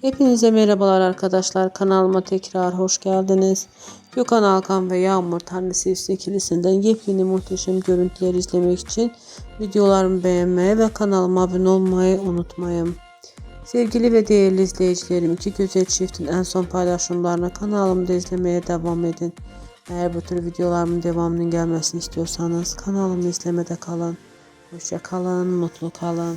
Hepinize merhabalar arkadaşlar. Kanalıma tekrar hoş geldiniz. Gökhan Alkan ve Yağmur Tanrısı ikilisinden yepyeni muhteşem görüntüler izlemek için videolarımı beğenmeyi ve kanalıma abone olmayı unutmayın. Sevgili ve değerli izleyicilerim, iki güzel çiftin en son paylaşımlarını kanalımda izlemeye devam edin. Eğer bu tür videolarımın devamının gelmesini istiyorsanız kanalımı izlemede kalın. Hoşça kalın, mutlu kalın.